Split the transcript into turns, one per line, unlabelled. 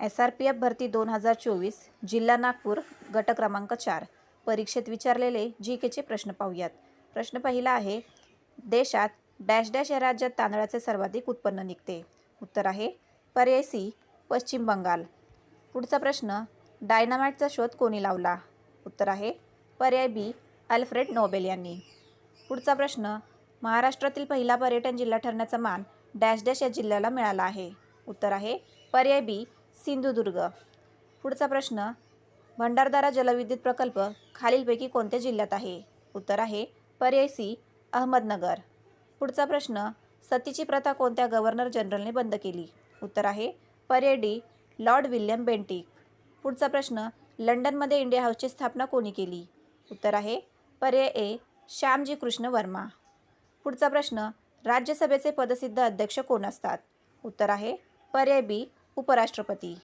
S R P F भरती दोन हजार चोवीस जिल्हा नागपूर गट क्रमांक चार. परीक्षेत विचारलेले जी केचे प्रश्न पाहूयात. प्रश्न पहिला आहे देशात डॅश डॅश या राज्यात तांदळाचे सर्वाधिक उत्पन्न निघते. उत्तर आहे पर्याय सी पश्चिम बंगाल. पुढचा प्रश्न डायनामाइटचा शोध कोणी लावला? उत्तर आहे पर्याय बी अल्फ्रेड नोबेल यांनी. पुढचा प्रश्न महाराष्ट्रातील पहिला पर्यटन जिल्हा ठरण्याचा मान डॅश डॅश या जिल्ह्याला मिळाला आहे? उत्तर आहे पर्याय बी सिंधुदुर्ग. पुढचा प्रश्न भंडारदारा जलविद्युत प्रकल्प खालीलपैकी कोणत्या जिल्ह्यात आहे? उत्तर आहे पर्याय सी अहमदनगर. पुढचा प्रश्न सतीची प्रथा कोणत्या गव्हर्नर जनरलने बंद केली? उत्तर आहे पर्याय डी लॉर्ड विल्यम बेंटिक. पुढचा प्रश्न लंडनमध्ये इंडिया हाऊसची स्थापना कोणी केली? उत्तर आहे पर्याय ए श्यामजी कृष्ण वर्मा. पुढचा प्रश्न राज्यसभेचे पदसिद्ध अध्यक्ष कोण असतात? उत्तर आहे पर्याय बी ઉપરાષ્ટ્રપતિ.